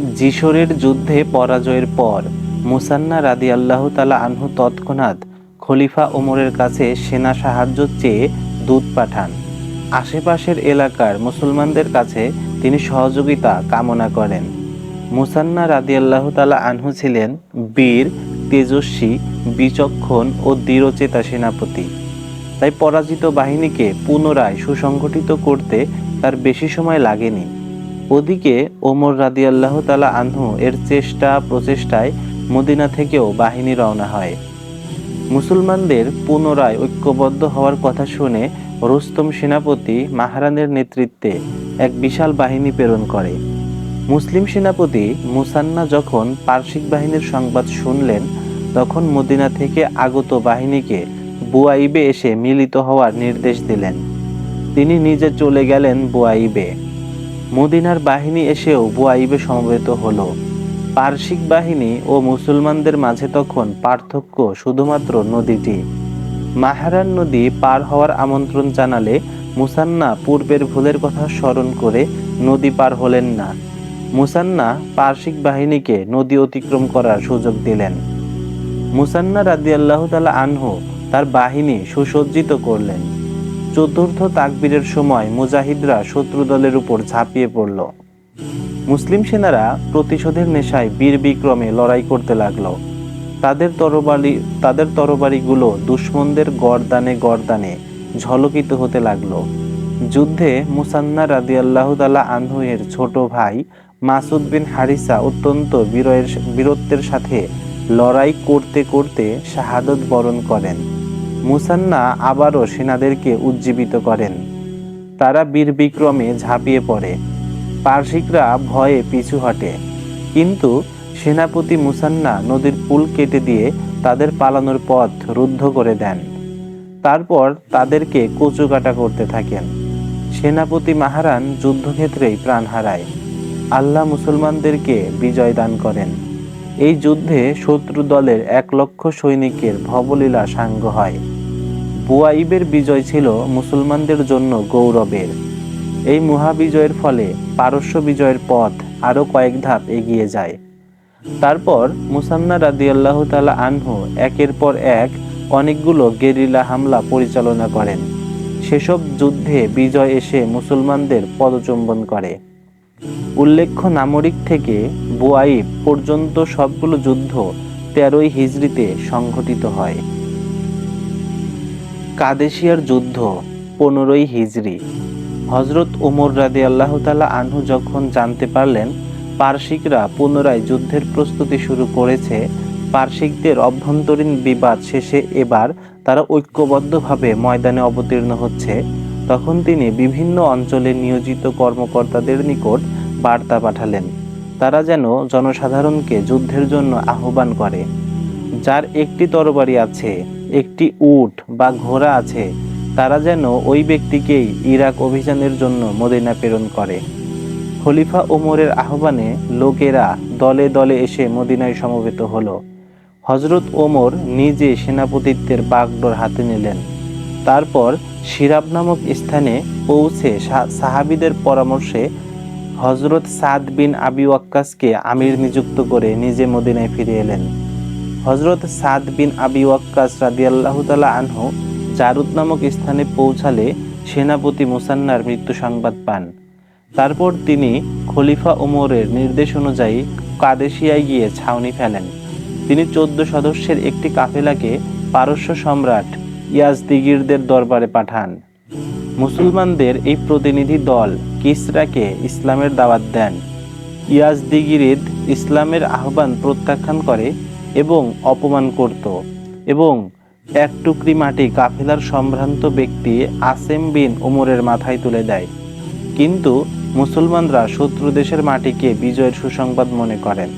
যিশোরের যুদ্ধে পরাজয়ের পর মুসান্না রাদি আল্লাহ তালা আনহু তৎক্ষণাৎ খলিফা ওমরের কাছে সেনা সাহায্য চেয়ে দূত পাঠান। আশেপাশের এলাকার মুসলমানদের কাছে তিনি সহযোগিতা কামনা করেন। মুসান্না রাদি আল্লাহ তালা আনহু ছিলেন বীর, তেজস্বী, বিচক্ষণ ও দৃঢ়চেতা সেনাপতি। তাই পরাজিত বাহিনীকে পুনরায় সুসংগঠিত করতে তার বেশি সময় লাগেনি। ওদিকে ওমর রাদিয়াল্লাহ তালা আনহু এর চেষ্টা প্রচেষ্টায় মদিনা থেকেও বাহিনী রওনা হয়। মুসলমানদের পুনরায় ঐক্যবদ্ধ হওয়ার কথা শুনে রুস্তম সেনাপতি মাহারানের নেতৃত্বে এক বিশাল বাহিনী প্রেরণ করে। মুসলিম সেনাপতি মুসান্না যখন পার্শ্বিক বাহিনীর সংবাদ শুনলেন, তখন মদিনা থেকে আগত বাহিনীকে বুয়াইবে এসে মিলিত হওয়ার নির্দেশ দিলেন। তিনি নিজে চলে গেলেন বুয়াইবে। মদিনার বাহিনী এসেও বুয়াইবে সমবেত হলো। পার্শ্বিক বাহিনী ও মুসলমানদের মাঝে তখন পার্থক্য শুধুমাত্র নদীটি। মাহারান নদী পার হওয়ার আমন্ত্রণ জানালে মুসান্না পূর্বের ভুলের কথা স্মরণ করে নদী পার হলেন না। মুসান্না পার্শ্বিক বাহিনীকে নদী অতিক্রম করার সুযোগ দিলেন। মুসান্না রাদিয়াল্লাহু তাআলা আনহু তার বাহিনী সুসজ্জিত করলেন। চতুর্থ তাকবীরের সময় মুজাহিদরা শত্রু দলের উপর ঝাঁপিয়ে পড়ল। মুসলিম সেনারা প্রতিশোধের নেশায় বীর বিক্রমে লড়াই করতে লাগল। তাদের তরবারি, তাদের তরবারিগুলো দুশ্মনদের গরদানে গরদানে ঝলকিত হতে লাগল। যুদ্ধে মুসান্না রাদিয়াল্লাহু তাআলা আনহু এর ছোট ভাই মাসুদ বিন হারিসা অত্যন্ত বীরের, বীরত্বের সাথে লড়াই করতে করতে শাহাদত বরণ করেন। মুসান্না আবারও সেনাদেরকে উজ্জীবিত করেন। তারা বীর বিক্রমে ঝাঁপিয়ে পড়ে। পার্শ্বিকরা ভয়ে পিছু হটে। কিন্তু সেনাপতি মুসান্না নদীর পুল কেটে দিয়ে তাদের পালানোর পথ রুদ্ধ করে দেন। তারপর তাদেরকে কচুকাটা করতে থাকেন। সেনাপতি মাহারান যুদ্ধক্ষেত্রেই প্রাণ হারায়। আল্লাহ মুসলমানদেরকে বিজয় দান করেন। এই যুদ্ধে শত্রু দলের এক লক্ষ সৈনিকের ভবলীলা সাঙ্গ হয়। বুয়াইবের বিজয় ছিল মুসলমানদের জন্য গৌরবের। এই মহাবিজয়ের ফলে পারস্য বিজয়ের পথ আরও কয়েক ধাপ এগিয়ে যায়। তারপর মুসান্না রাদিয়াল্লাহ তালা আনহু একের পর এক অনেকগুলো গেরিলা হামলা পরিচালনা করেন। সেসব যুদ্ধে বিজয় এসে মুসলমানদের পদচুম্বন করে। উল্লেখ্য নামরিক থেকে বুয়াইব পর্যন্ত সবগুলো যুদ্ধ তেরোই হিজরিতে সংঘটিত হয়। কাদেশিয়ার যুদ্ধ, পনেরোই হিজরি। হজরত ওমর রাদি আল্লাহ তালা আনহু যখন জানতে পারলেন পার্শ্বিকরা পুনরায় যুদ্ধের প্রস্তুতি শুরু করেছে পার্শিকদের অভ্যন্তরীণ বিবাদ শেষে এবার তারা ঐক্যবদ্ধভাবে ময়দানে অবতীর্ণ হচ্ছে। তখন তিনি বিভিন্ন অঞ্চলে নিয়োজিত কর্মকর্তাদের নিকট বার্তা পাঠালেন। তারা যেন জনসাধারণকে যুদ্ধের জন্য আহ্বান করে। যার একটি তরবারি আছে একটি উট বা ঘোড়া আছে, তারা যেন ওই ব্যক্তিকেই ইরাক অভিযানের জন্য মদিনা প্রেরণ করে। খলিফা ওমরের আহ্বানে লোকেরা দলে দলে এসে মদিনায় সমবেত হলো। হজরত ওমর নিজে সেনাপতিত্বের বাগডোর হাতে নিলেন। তারপর সিরাব নামক স্থানে পৌঁছে সাহাবীদের পরামর্শে হজরত সাদ বিন আবি ওয়াক্কাসকে আমির নিযুক্ত করে নিজে মদিনায় ফিরে এলেন। হজরত সাদ বিন আবি ওয়াক্কাস রাদিয়াল্লাহ তালা আনহু জারুদ নামক স্থানে পৌঁছালে সেনাপতি মুসান্নার মৃত্যু সংবাদ পান। তারপর তিনি খলিফা উমরের নির্দেশ অনুযায়ী কাদেশিয়ায় গিয়ে ছাউনি ফেলেন। তিনি চোদ্দ সদস্যের একটি কাফেলাকে পারস্য সম্রাট ইয়াজদিগিরদের দরবারে পাঠান। মুসলমানদের এই প্রতিনিধি দল কিসরাকে ইসলামের দাওয়াত দেন। ইয়াজদিগিরিদ ইসলামের আহ্বান প্রত্যাখ্যান করে এবং অপমান করত এবং এক টুকরি মাটি কাফেলার সম্ভ্রান্ত ব্যক্তি আসেম বিন ওমরের মাথায় তুলে দেয়। কিন্তু মুসলমানরা শত্রু দেশের মাটিকে বিজয়ের সুসংবাদ মনে করেন।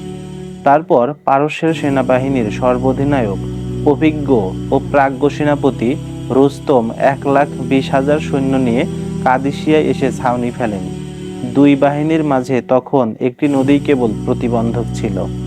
তারপর পারস্যের সেনাবাহিনীর সর্বাধিনায়ক, অভিজ্ঞ ও প্রাজ্ঞ সেনাপতি রুস্তম এক লাখ বিশ হাজার সৈন্য নিয়ে কাদিসিয়ায় এসে ছাউনি ফেলেন। দুই বাহিনীর মাঝে তখন একটি নদী কেবল প্রতিবন্ধক ছিল।